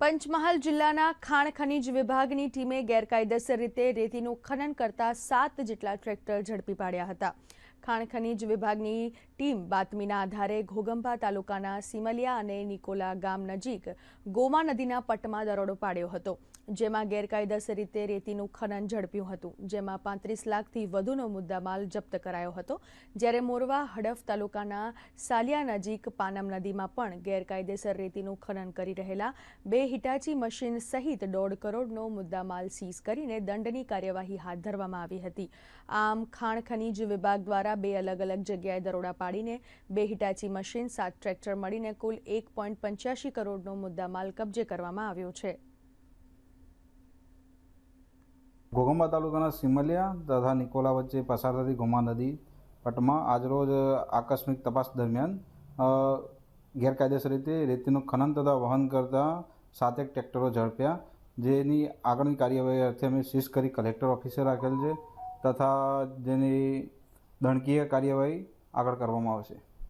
પંચમહાલ જિલ્લાના ખાણ ખનીજ વિભાગની ટીમે ગેરકાયદેસર રીતે રેતીનું ખનન કરતા સાત જેટલા ટ્રેક્ટર ઝડપી પાડ્યા હતા. ખાણ ખનીજ વિભાગની ટીમ બાતમીના આધારે ઘોગંબા તાલુકાના સિમલિયા અને નિકોલા ગામ નજીક ગોમા નદીના પટમાં દરોડો પાડ્યો હતો, જેમાં ગેરકાયદેસર રીતે રેતીનું ખનન ઝડપ્યું હતું, જેમાં પાંત્રીસ લાખથી વધુનો મુદ્દામાલ જપ્ત કરાયો હતો. જ્યારે મોરવા, હડફ તાલુકાના સાલિયા નજીક પાનમ નદીમાં પણ ગેરકાયદેસર રેતીનું ખનન કરી રહેલા બે હિટાચી મશીન સહિત દોઢ કરોડનો મુદ્દામાલ સીઝ કરીને દંડની કાર્યવાહી હાથ ધરવામાં આવી હતી. આમ ખાણ ખનીજ વિભાગ દ્વારા બે અલગ અલગ જગ્યાએ દરોડા પાડીને બે હિટાચી મશીન, સાત ટ્રેક્ટર મળીને કુલ એક પોઈન્ટ પંચ્યાસી કરોડનો મુદ્દામાલ કબજે કરવામાં આવ્યો છે. ઘોઘંબા તાલુકાના સિમલિયા તથા નિકોલા વચ્ચે પસાર થતી ઘોમા નદી પટમાં આજરોજ આકસ્મિક તપાસ દરમિયાન ગેરકાયદેસર રીતે રેતીનું ખનન તથા વહન કરતા સાતેક ટ્રેક્ટરો ઝડપ્યા. જેની આગળની કાર્યવાહી અર્થે અમે સીઝ કરી કલેક્ટર ઓફિસે રાખેલ છે તથા જેની દંડકીય કાર્યવાહી આગળ કરવામાં આવશે.